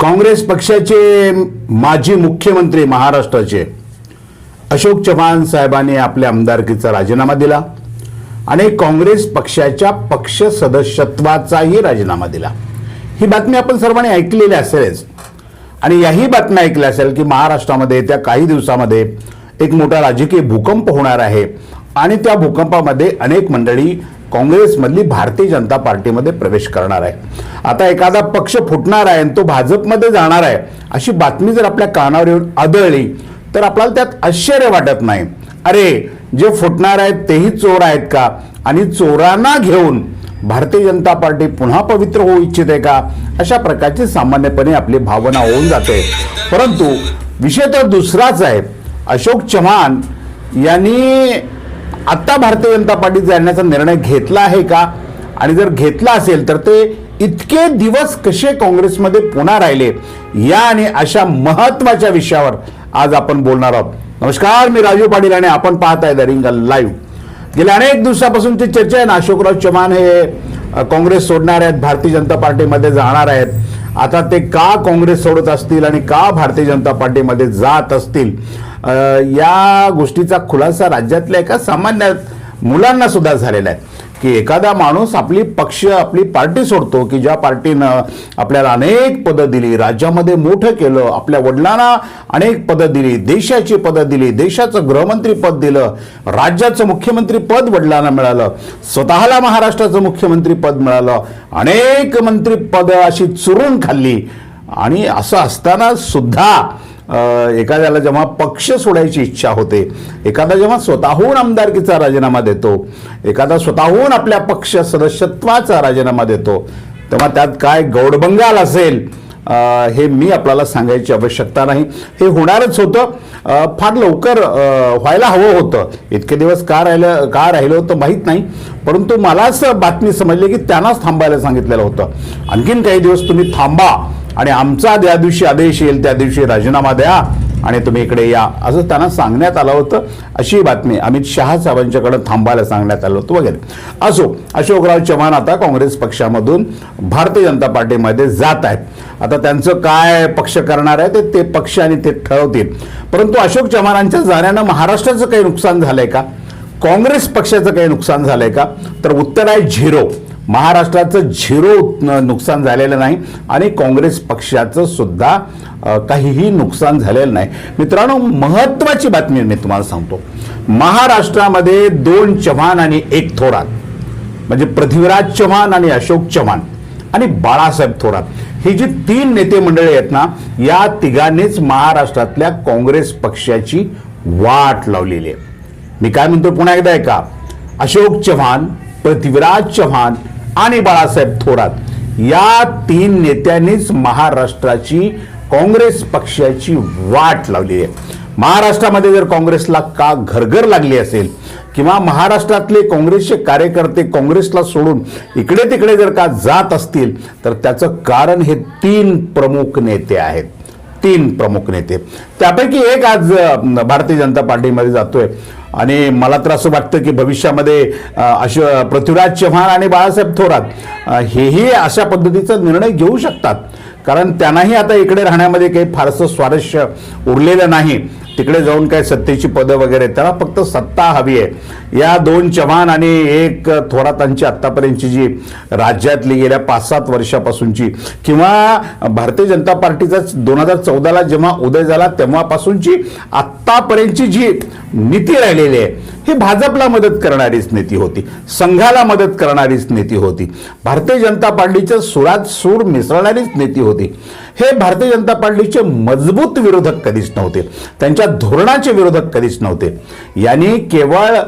काँग्रेस पक्षाचे माजी मुख्यमंत्री महाराष्ट्राचे अशोक चव्हाण साहेबांनी आपल्या आमदारकीचा राजीनामा दिला आणि काँग्रेस पक्षाच्या पक्ष सदस्यत्वाचाही राजीनामा दिला. ही बातमी आपण सर्वांनी ऐकलेली असेलच. आणि याही बातम्या ऐकल्या असेल की महाराष्ट्रामध्ये त्या काही दिवसामध्ये एक मोठा राजकीय भूकंप होणार आहे. आणि त्या भूकंपामध्ये अनेक मंडळी काँग्रेसमधली भारतीय जनता पार्टीमध्ये प्रवेश करणार आहे. आता एखादा पक्ष फुटणार आहे आणि तो भाजपमध्ये जाणार आहे अशी बातमी जर आपल्या कानावर येऊन आदळली तर आपल्याला त्यात आश्चर्य वाटत नाही. अरे जे फुटणार आहेत तेही चोर आहेत का? आणि चोरांना घेऊन भारतीय जनता पार्टी पुन्हा पवित्र होऊ इच्छिते का? अशा प्रकारची सामान्यपणे आपली भावना होऊन जाते. परंतु विषय तर दुसराच आहे. अशोक चव्हाण यांनी आत्ता भारतीय जनता पार्टीत जाण्याचा निर्णय घेतला आहे का? आणि जर घेतला असेल तर ते इतके दिवस कसे काँग्रेसमध्ये पुन्हा राहिले? या आणि अशा महत्त्वाच्या विषयावर आज आपण बोलणार आहोत. नमस्कार मी राजू पाटील आणि आपण पाहत आहे दरिंगल लाईव्ह. गेल्या अनेक दिवसापासूनची चर्चा आहे ना अशोकराव चव्हाण हे काँग्रेस सोडणार आहेत भारतीय जनता पार्टीमध्ये जाणार आहेत. आता ते का काँग्रेस सोडत असतील आणि का भारतीय जनता पार्टीमध्ये जात असतील? या गोष्टीचा खुलासा राज्यातल्या एका सामान्य मुलांना सुद्धा झालेला आहे. की एखादा माणूस आपली पक्ष आपली पार्टी सोडतो की ज्या पार्टीनं आपल्याला अनेक पदं दिली राज्यामध्ये मोठं केलं आपल्या वडिलांना अनेक पदं दिली देशाची पदं दिली देशाचं गृहमंत्री पद दिलं राज्याचं मुख्यमंत्री पद वडिलांना मिळालं स्वतःला महाराष्ट्राचं मुख्यमंत्री पद मिळालं अनेक मंत्री पदं अशी चुरून खाल्ली. आणि असं असताना सुद्धा एखाद्याला जेव्हा पक्ष सोडायची इच्छा होते एखादा जेव्हा स्वतःहून आमदारकीचा राजीनामा देतो एखादा स्वतःहून आपल्या पक्ष सदस्यत्वाचा राजीनामा देतो तेव्हा त्यात काय गौडबंगाल असेल हे मी आपल्याला सांगायची आवश्यकता नाही. हे होणारच होतं. फार लवकर व्हायला हवं होतं. इतके दिवस का राहिलं का राहिलं होतं माहीत नाही. परंतु मलाच बातमी समजली की त्यांनाच थांबायला सांगितलेलं होतं. आणखीन काही दिवस तुम्ही थांबा. आणि आमचा ज्या दिवशी आदेश येईल त्या दिवशी राजीनामा द्या. आणि तुम्ही इकडे या. असं त्यांना सांगण्यात आलं होतं. अशी बातमी अमित शहा साहेबांच्याकडं थांबायला सांगण्यात आलं होतं वगैरे. असो अशोकराव चव्हाण आता काँग्रेस पक्षामधून भारतीय जनता पार्टीमध्ये जात आहेत. आता त्यांचं काय पक्ष करणार आहे ते ते पक्ष आणि ते ठरवतील. परंतु अशोक चव्हाणांच्या जाण्यानं महाराष्ट्राचं काही नुकसान झालंय का? काँग्रेस पक्षाचं काही नुकसान झालंय का? तर उत्तर आहे झिरो. महाराष्ट्राचं झिरो नुकसान झालेलं नाही आणि काँग्रेस पक्षाचं सुद्धा काहीही नुकसान झालेलं नाही. मित्रांनो महत्वाची बातमी मी तुम्हाला सांगतो. महाराष्ट्रामध्ये दोन चव्हाण आणि एक थोरात म्हणजे पृथ्वीराज चव्हाण आणि अशोक चव्हाण आणि बाळासाहेब थोरात. ही जी तीन नेते मंडळी आहेत ना या तिघांनीच महाराष्ट्रातल्या काँग्रेस पक्षाची वाट लावलेली आहे. मी काय म्हणतो पुन्हा एकदा ऐका. अशोक चव्हाण पृथ्वीराज चव्हाण आणि बाळासाहेब थोरात. या तीन नेत्यांनीच महाराष्ट्राची काँग्रेस पक्षाची वाट लावली आहे. महाराष्ट्रामध्ये जर काँग्रेसला का घरघर लागली असेल किंवा महाराष्ट्रातले काँग्रेसचे कार्यकर्ते काँग्रेसला सोडून इकडे तिकडे जर का जात असतील तर त्याचं कारण हे तीन प्रमुख नेते आहेत. तीन प्रमुख नेते. त्यापैकी एक आज भारतीय जनता पार्टीमध्ये जातोय. आणि मला तर असं वाटतं की भविष्यामध्ये अश पृथ्वीराज चव्हाण आणि बाळासाहेब थोरात हेही अशा पद्धतीचा निर्णय घेऊ शकतात. कारण त्यांनाही आता इकडे राहण्यामध्ये काही फारसं स्वारस्य उरलेलं नाही. तिकडे जाऊन काय सत्तेची पदं वगैरे त्याला फक्त सत्ता हवी आहे. या दोन चव्हाण आणि एक थोरातांची आत्तापर्यंतची जी राज्यातली गेल्या पाच सात वर्षापासूनची किंवा भारतीय जनता पार्टीचा दोन हजार चौदाला जेव्हा उदय झाला तेव्हापासूनची आत्तापर्यंतची जी नीती राहिलेली आहे. ही भाजपला मदत करणारीच नीती होती. संघाला मदत करणारीच नीती होती. भारतीय जनता पार्टीच्या सुरात सूर मिसळणारीच नीती होती. हे भारतीय जनता पार्टीचे मजबूत विरोधक कधीच नव्हते. त्यांच्या धोरणाचे विरोधक कधीच नव्हते. यांनी केवळ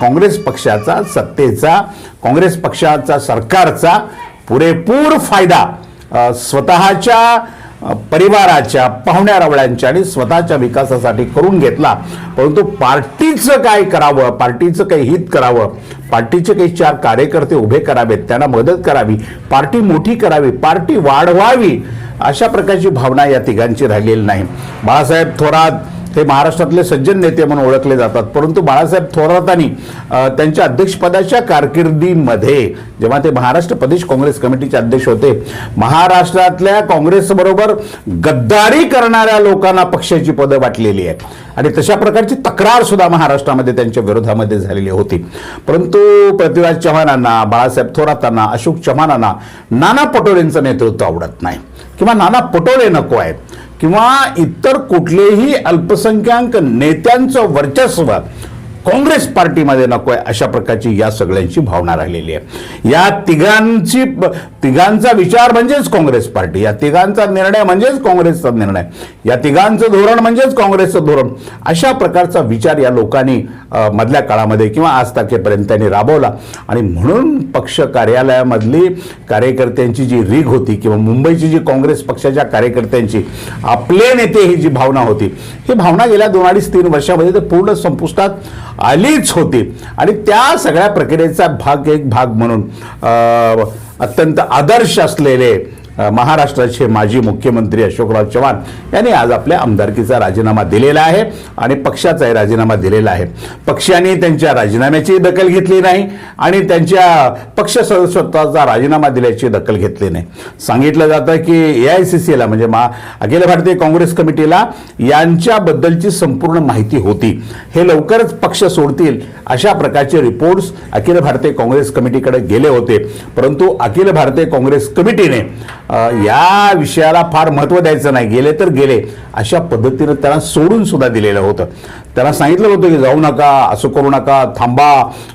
काँग्रेस पक्षाचा सत्तेचा काँग्रेस पक्षाचा सरकारचा पुरेपूर फायदा स्वतःच्या परिवाराच्या पाहुण्या रावळ्यांच्या आणि स्वतःच्या विकासासाठी करून घेतला. परंतु पार्टीचं काय करावं? पार्टीचं काही हित करावं? पार्टीचे काही चार कार्यकर्ते उभे करावेत त्यांना मदत करावी पार्टी मोठी करावी पार्टी वाढवावी अशा प्रकारची भावना या तिघांची राहिलेली नाही. बाळासाहेब थोरात ते महाराष्ट्रातले सज्जन नेते म्हणून ओळखले जातात. परंतु बाळासाहेब थोरातांनी त्यांच्या अध्यक्षपदाच्या कारकिर्दीमध्ये जेव्हा ते महाराष्ट्र प्रदेश काँग्रेस कमिटीचे अध्यक्ष होते महाराष्ट्रातल्या काँग्रेसबरोबर गद्दारी करणाऱ्या लोकांना पक्षाची पदं वाटलेली आहेत. आणि तशा प्रकारची तक्रार सुद्धा महाराष्ट्रामध्ये त्यांच्या विरोधामध्ये झालेली होती. परंतु पृथ्वीराज चव्हाणांना बाळासाहेब थोरातांना अशोक चव्हाणांना नाना पटोलेंचं नेतृत्व आवडत नाही. किंवा नाना पटोले नको आहे किंवा इतर कुठलेही अल्पसंख्याक नेत्यांचं वर्चस्व काँग्रेस पार्टीमध्ये नको आहे अशा प्रकारची या सगळ्यांची भावना राहिलेली आहे. या तिघांची तिघांचा विचार म्हणजेच काँग्रेस पार्टी या तिघांचा निर्णय म्हणजेच काँग्रेसचा निर्णय या तिघांचं धोरण म्हणजेच काँग्रेसचं धोरण अशा प्रकारचा विचार या लोकांनी मधल्या काळामध्ये किंवा आज तारखेपर्यंत त्यांनी राबवला. आणि म्हणून पक्ष कार्यालयामधली कार्यकर्त्यांची जी रीग होती किंवा मुंबईची जी काँग्रेस पक्षाच्या कार्यकर्त्यांची आपले नेते ही जी भावना होती ही भावना गेल्या दोन अडीच तीन वर्षामध्ये तर पूर्ण संपुष्टात आलीच होती. आणि त्या सगळ्या प्रक्रियेचा भाग एक भाग म्हणून अत्यंत आदर्श असलेले महाराष्ट्राचे माजी मुख्यमंत्री अशोकराव चव्हाण यांनी आज आपल्या आमदारकीचा राजीनामा दिलेला आहे आणि पक्षाचाही राजीनामा दिलेला आहे. पक्षाने त्यांच्या राजीनाम्याची दखल घेतली नाही आणि त्यांच्या पक्ष सदस्यत्वाचा राजीनामा दिल्याची दखल घेतली नाही. सांगितलं जातं की ए आय सी सीला म्हणजे मा अखिल भारतीय काँग्रेस कमिटीला यांच्याबद्दलची संपूर्ण माहिती होती. हे लवकरच पक्ष सोडतील अशा प्रकारचे रिपोर्ट्स अखिल भारतीय काँग्रेस कमिटीकडे गेले होते. परंतु अखिल भारतीय काँग्रेस कमिटीने या विषयाला फार महत्त्व द्यायचं नाही. गेले तर गेले. अशा पद्धतीनं त्यांना सोडून सुद्धा दिलेलं होतं. त्यांना सांगितलं होतं की जाऊ नका असं करू नका थांबा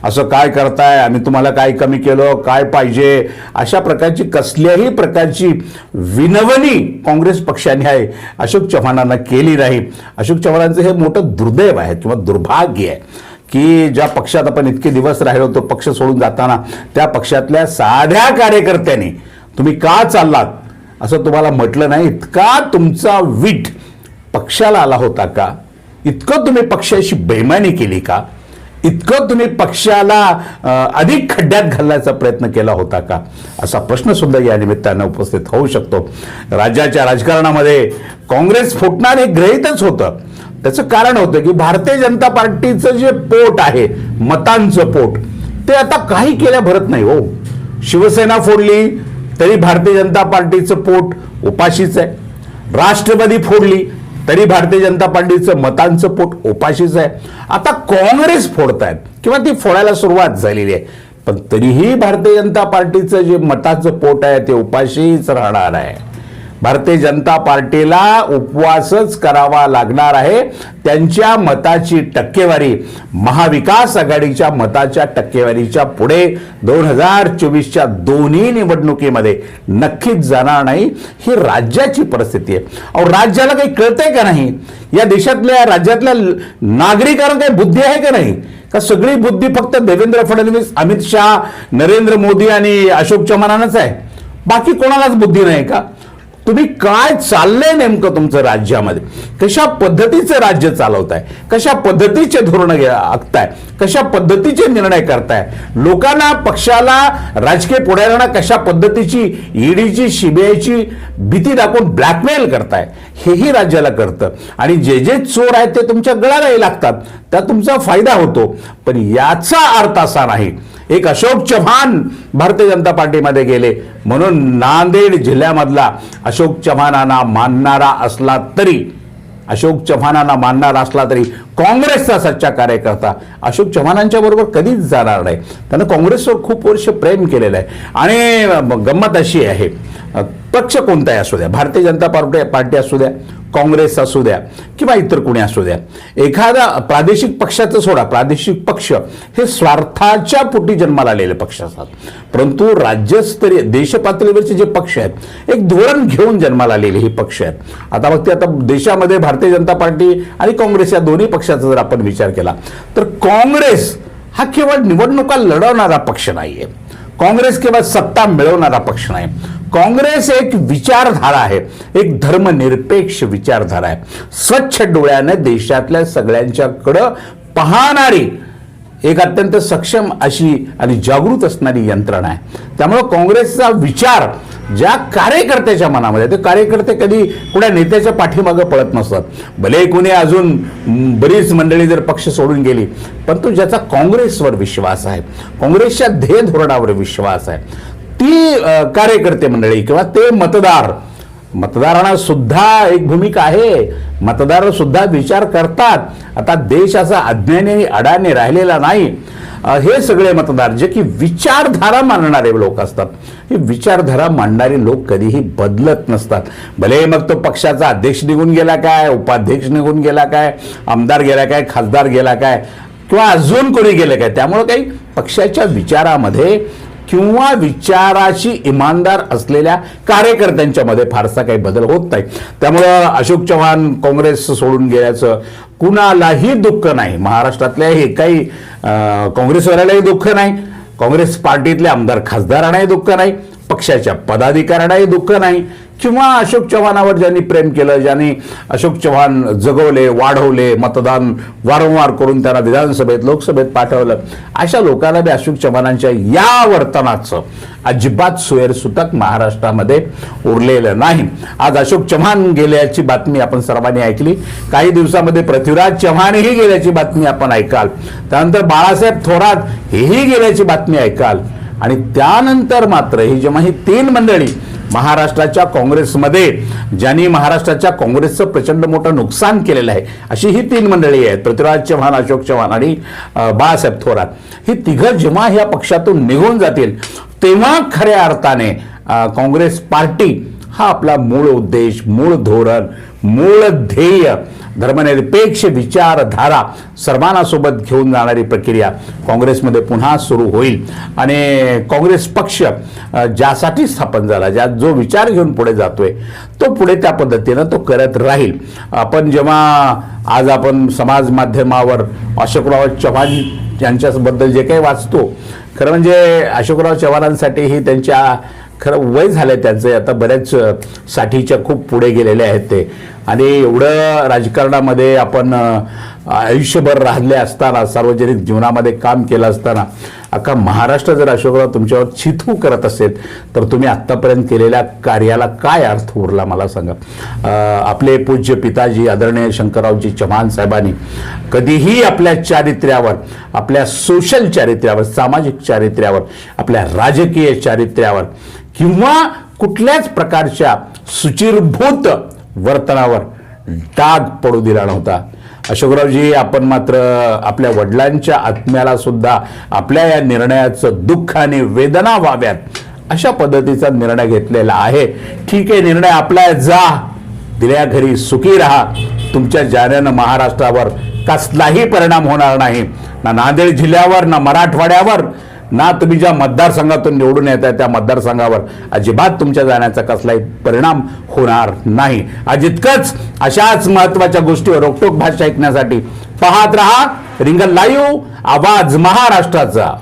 असं काय करताय आम्ही तुम्हाला काय कमी केलं काय पाहिजे? अशा प्रकारची कसल्याही प्रकारची विनवणी काँग्रेस पक्षाने आहे अशोक चव्हाणांना केली नाही. अशोक चव्हाणांचं हे मोठं दुर्दैव आहे किंवा दुर्भाग्य आहे की ज्या पक्षात आपण इतके दिवस राहिलो तो पक्ष सोडून जाताना त्या पक्षातल्या साध्या कार्यकर्त्यांनी तुम्ही का चाललात? असं तुम्हाला म्हटलं नाही. इतका तुमचा वीट पक्षाला आला होता का? इतकं तुम्ही पक्षाशी बेमानी केली का? इतकं तुम्ही पक्षाला अधिक खड्ड्यात घालण्याचा प्रयत्न केला होता का? असा प्रश्न सुद्धा या निमित्तानं उपस्थित होऊ शकतो. राज्याच्या राजकारणामध्ये काँग्रेस फुटणार हे ग्रहितच होतं. त्याचं कारण होतं की भारतीय जनता पार्टीचं जे पोट आहे मतांचं पोट ते आता काही केल्या भरत नाही हो. शिवसेना फोडली तरी भारतीय जनता पार्टीचं पोट उपाशीच आहे. राष्ट्रवादी फोडली तरी भारतीय जनता पार्टीचं मतांचं पोट उपाशीच आहे. आता काँग्रेस फोडतायत किंवा ती फोडायला सुरुवात झालेली आहे. पण तरीही भारतीय जनता पार्टीचं जे मताचं पोट आहे ते उपाशीच राहणार आहे. भारतीय जनता पार्टीला उपवासच करावा लागणार आहे. त्यांच्या मताची टक्केवारी महाविकास आघाडीच्या मताच्या टक्केवारीच्या पुढे दोन हजार चोवीसच्या दोन्ही निवडणुकीमध्ये नक्कीच जाणार नाही. ही राज्याची परिस्थिती आहे. अहो राज्याला काही कळतंय का नाही? या देशातल्या राज्यातल्या नागरिकांना काही बुद्धी आहे का नाही? का सगळी बुद्धी फक्त देवेंद्र फडणवीस अमित शहा नरेंद्र मोदी आणि अशोक चव्हाणांनाच आहे? बाकी कोणालाच बुद्धी नाही का? तुम्ही काय चाललंय नेमकं तुमचं राज्यामध्ये? कशा पद्धतीचं राज्य चालवताय? कशा पद्धतीचे धोरण आखताय? कशा पद्धतीचे निर्णय करताय? लोकांना पक्षाला राजकीय पुढाऱ्यांना कशा पद्धतीची ईडीची सीबीआयची भीती दाखवून ब्लॅकमेल करताय? हेही राज्याला करतं आणि जे जे चोर आहेत ते तुमच्या गळालाही लागतात. त्या तुमचा फायदा होतो. पण याचा अर्थ असा नाही. एक अशोक चव्हाण भारतीय जनता पार्टीमध्ये गेले. म्हणून नांदेड जिल्ह्यामधला अशोक चव्हाणांना मानणारा असला तरी अशोक चव्हाणांना मानणारा असला तरी काँग्रेसचा सच्चा कार्यकर्ता अशोक चव्हाणांच्या बरोबर कधीच जाणार नाही. त्यानं काँग्रेसवर खूप वर्ष प्रेम केलेलं आहे. आणि गंमत अशी आहे. पक्ष कोणताही असू द्या भारतीय जनता पार्टी पार्टी असू द्या काँग्रेस असू द्या किंवा इतर कोणी असू द्या एखादा प्रादेशिक पक्षाचं सोडा प्रादेशिक पक्ष हे स्वार्थाच्या पोटी जन्माला आलेले पक्ष असतात. परंतु राज्यस्तरीय देशपातळीवरचे जे पक्ष आहेत एक धोरण घेऊन जन्माला आलेले हे पक्ष आहेत. आता मग ते आता देशामध्ये भारतीय जनता पार्टी आणि काँग्रेस या दोन्ही पक्षाचा जर आपण विचार केला तर काँग्रेस हा केवळ निवडणुका लढवणारा पक्ष नाही आहे काँग्रेस केवळ सत्ता मिळवणारा पक्ष नाही. काँग्रेस एक विचारधारा आहे. एक धर्मनिरपेक्ष विचारधारा आहे. स्वच्छ डोळ्याने देशातल्या सगळ्यांच्याकडं पाहणारी एक अत्यंत सक्षम अशी आणि जागृत असणारी यंत्रणा आहे. त्यामुळं काँग्रेसचा विचार ज्या कार्यकर्त्याच्या मनामध्ये ते कार्यकर्ते कधी कुणा नेत्याच्या पाठीमागं पळत नसतात. भले कुणी अजून बरीच मंडळी जर पक्ष सोडून गेली परंतु ज्याचा काँग्रेसवर विश्वास आहे काँग्रेसच्या ध्येय धोरणावर विश्वास आहे ती कार्यकर्ते मंडळी किंवा ते मतदार मतदारांना सुद्धा एक भूमिका आहे. मतदार सुद्धा विचार करतात. आता देश असा अज्ञानी आणि अडाणी राहिलेला नाही. हे सगळे मतदार जे की विचारधारा मांडणारे लोक असतात. हे विचारधारा मांडणारे लोक कधीही बदलत नसतात. भले मग तो पक्षाचा अध्यक्ष निघून गेला काय उपाध्यक्ष निघून गेला काय आमदार गेला काय खासदार गेला काय किंवा अजून कोणी गेलं काय त्यामुळं काही पक्षाच्या विचारामध्ये किंवा विचाराशी इमानदार असलेल्या कार्यकर्त्यांच्यामध्ये फारसा काही बदल होत नाही. त्यामुळं अशोक चव्हाण काँग्रेस सोडून गेल्याचं कुणालाही दुःख नाही. महाराष्ट्रातल्या हे काही काँग्रेसवाल्यालाही दुःख नाही. काँग्रेस पार्टीतल्या आमदार खासदारांनाही दुःख नाही. पक्षाच्या पदाधिकाऱ्यांनाही दुःख नाही. किंवा अशोक चव्हाणावर ज्यांनी प्रेम केलं ज्यांनी अशोक चव्हाण जगवले वाढवले मतदान वारंवार करून त्यांना विधानसभेत लोकसभेत पाठवलं अशा लोकांना बी अशोक चव्हाणांच्या या वर्तनाचं अजिबात सुतक महाराष्ट्रामध्ये उरलेलं नाही. आज अशोक चव्हाण गेल्याची बातमी आपण सर्वांनी ऐकली. काही दिवसामध्ये पृथ्वीराज चव्हाणही गेल्याची बातमी आपण ऐकाल. त्यानंतर बाळासाहेब थोरात हेही गेल्याची बातमी ऐकाल. आणि त्यानंतर मात्र ही जेव्हा ही तीन मंडळी महाराष्ट्राच्या काँग्रेसमध्ये ज्यांनी महाराष्ट्राच्या काँग्रेसचं प्रचंड मोठं नुकसान केलेलं आहे अशी ही तीन मंडळी आहेत पृथ्वीराज चव्हाण अशोक चव्हाण आणि बाळासाहेब थोरात. ही तिघं जेव्हा ह्या पक्षातून निघून जातील तेव्हा खऱ्या अर्थाने काँग्रेस पार्टी हा आपला मूळ उद्देश मूळ धोरण मूळ ध्येय. धर्मनिरपेक्ष विचारधारा सर्वांना सोबत घेऊन जाणारी प्रक्रिया काँग्रेसमध्ये पुन्हा सुरू होईल. आणि काँग्रेस पक्ष ज्यासाठी स्थापन झाला ज्या जो विचार घेऊन पुढे जातोय तो पुढे त्या पद्धतीनं तो करत राहील. आपण जेव्हा आज आपण समाज माध्यमावर अशोकराव चव्हाण यांच्याबद्दल जे काही वाचतो खरं म्हणजे अशोकराव चव्हाणांसाठी ही त्यांच्या खरं वय झालंय त्यांचं. आता बऱ्याच साठीच्या खूप पुढे गेलेले आहेत ते. आणि एवढं राजकारणामध्ये आपण आयुष्यभर राहिले असताना सार्वजनिक जीवनामध्ये काम केलं असताना अख्खा महाराष्ट्र जर अशोकराव तुमच्यावर चिथू करत असेल तर तुम्ही आत्तापर्यंत केलेल्या कार्याला काय अर्थ उरला मला सांगा. आपले पूज्य पिताजी आदरणीय शंकररावजी चव्हाण साहेबांनी कधीही आपल्या चारित्र्यावर आपल्या सोशल चारित्र्यावर सामाजिक चारित्र्यावर आपल्या राजकीय चारित्र्यावर किंवा कुठल्याच प्रकारच्या सुचिरभूत वर्तनावर डाग पडू दिला नव्हता. अशोकरावजी आपण मात्र आपल्या वडिलांच्या आत्म्याला सुद्धा आपल्या या निर्णयाचं दुःख आणि वेदना व्हाव्यात अशा पद्धतीचा निर्णय घेतलेला आहे. ठीक आहे निर्णय आपला जा. दिल्या घरी सुखी राहा. तुमच्या जाण्यानं महाराष्ट्रावर कसलाही परिणाम होणार नाही. ना नांदेड जिल्ह्यावर ना मराठवाड्यावर ना तुम्ही ज्या मतदारसंघातून निवडून येत आहे त्या मतदारसंघावर अजिबात तुमच्या जाण्याचा कसलाही परिणाम होणार नाही. अजितकच अशाच महत्त्वाच्या गोष्टीवर रोकटोक भाषा ऐकण्यासाठी पाहत रहा. रिंगल लाईव्ह आवाज महाराष्ट्राचा.